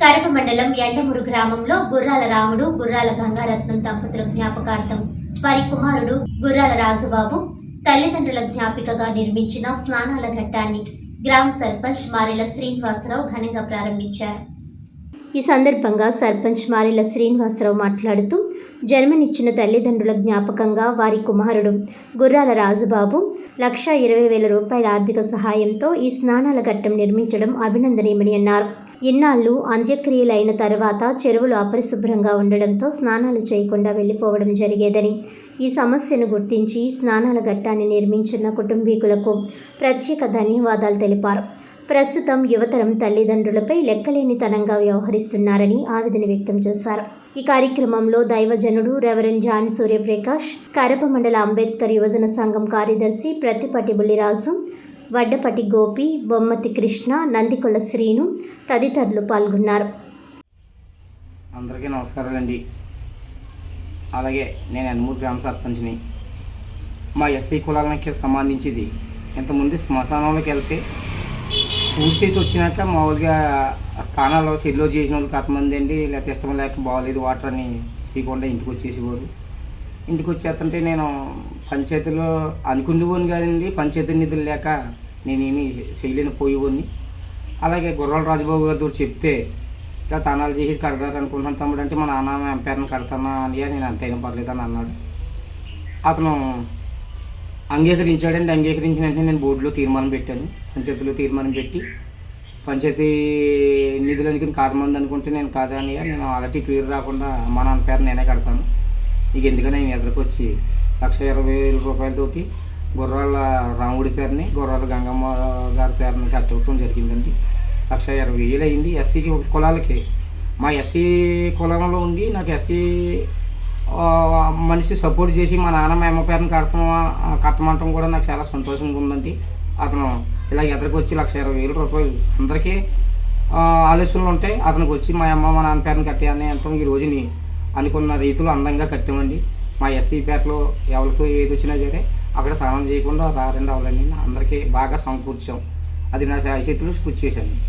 కరప మండలం ఎండమూరు గ్రామంలో గుర్రాల రాముడు గుర్రాల గంగారత్నం దంపతుల జ్ఞాపకార్థం వారి కుమారుడు గుర్రాల రాజుబాబు తల్లిదండ్రుల జ్ఞాపికగా నిర్మించిన స్నానాల ఘట్టాన్ని గ్రామ సర్పంచ్ మారెల శ్రీనివాసరావు ఘనంగా ప్రారంభించారు. ఈ సందర్భంగా సర్పంచ్ మారెల శ్రీనివాసరావు మాట్లాడుతూ జన్మనిచ్చిన తల్లిదండ్రుల జ్ఞాపకంగా వారి కుమారుడు గుర్రాల రాజుబాబు లక్ష ఇరవై వేల రూపాయల ఆర్థిక సహాయంతో ఈ స్నానాల ఘట్టం నిర్మించడం అభినందనీయమని అన్నారు. ఇన్నాళ్ళు అంత్యక్రియలు అయిన తర్వాత చెరువులు అపరిశుభ్రంగా ఉండడంతో స్నానాలు చేయకుండా వెళ్ళిపోవడం జరిగేదని ఈ సమస్యను గుర్తించి స్నానాల ఘట్టాన్ని నిర్మించిన కుటుంబీకులకు ప్రత్యేక ధన్యవాదాలు తెలిపారు. ప్రస్తుతం యువతరం తల్లిదండ్రులపై లెక్కలేనితనంగా వ్యవహరిస్తున్నారని ఆవేదన వ్యక్తం చేశారు. ఈ కార్యక్రమంలో దైవజనుడు రెవరెండ్ జాన్ సూర్యప్రకాష్ కరప మండల అంబేద్కర్ యువజన సంఘం కార్యదర్శి ప్రతిపటి బుల్లిరాజు వడ్డపటి గోపి బొమ్మతి కృష్ణ నందికొల శ్రీను తదితరులు పాల్గొన్నారు. అందరికీ నమస్కారాలండి. అలాగే నేను ఎనమూరు గ్రామ సర్పంచ్ని. మా ఎస్సీ కులాలకి సంబంధించింది. ఇంతకుముందు శ్మశానంలోకి వెళ్తే పూజ చేసి వచ్చినాక మామూలుగా స్థానాల్లో సెల్లో చేసిన వాళ్ళు కొంతమంది అండి లేకపోతే ఇష్టం లేక బాగాలేదు వాటర్ అని చేయకుండా ఇంటికి వచ్చేసేవారు. ఇంటికి వచ్చేస్తుంటే నేను పంచాయతీలో అనుకునేవాడిని కాదండి పంచాయతీ నిధులు లేక నేనేమి చేయలేని పోయేవాడిని అలాగే గుర్రాల రాజబాబు గారితో చెప్తే ఇలా తానాలు చేసి కడతారు అనుకుంటున్నాను తమ్ముడు అంటే మా నాన్న ఎంపైర్ని కడతానా అని నేను అంతైనా పర్లేదు అని అన్నాడు. అతను అంగీకరించాడండి అంగీకరించిన వెంటనే నేను బోర్డులో తీర్మానం పెట్టాను పంచాయతీలో తీర్మానం పెట్టి పంచాయతీ నిధులు అనుకుని కారణం అనుకుంటే నేను కాదా అని నేను అలాంటి పేరు రాకుండా మా నాన్న పేరు నేనే కడతాను. నీకు ఎందుకని నేను ఎదురుకు వచ్చి లక్ష ఇరవై వేల రూపాయలతోటి గుర్రాల రాముడి పేరుని గుర్రాల గంగమ్మ గారి పేరుని కట్టడం జరిగిందండి. లక్ష ఇరవై వేలు అయింది. ఎస్సీకి కులాలకి. మా ఎస్సీ కులంలో ఉండి నాకు ఎస్సీ మనిషి సపోర్ట్ చేసి మా నాన్న మా అమ్మ పేరుని కడతాం కట్టమంటాం కూడా నాకు చాలా సంతోషంగా ఉందండి. అతను ఇలా ఎదురుకు వచ్చి లక్ష ఇరవై వేల రూపాయలు అందరికీ ఆలోచనలు ఉంటాయి. అతనికి వచ్చి మా అమ్మ మా నాన్న పేరుని కట్టాయని అంటాం. ఈ రోజుని అనుకున్న రీతిలో అందంగా కట్టామండి. మా ఎస్సీ పేటలో ఎవరికి ఏది వచ్చినా సరే అక్కడ స్నానం చేయకుండా రారండి. అవ్వాలని అందరికీ బాగా సమకూర్చాం. అది నా చేతులు కృషి చేశాను.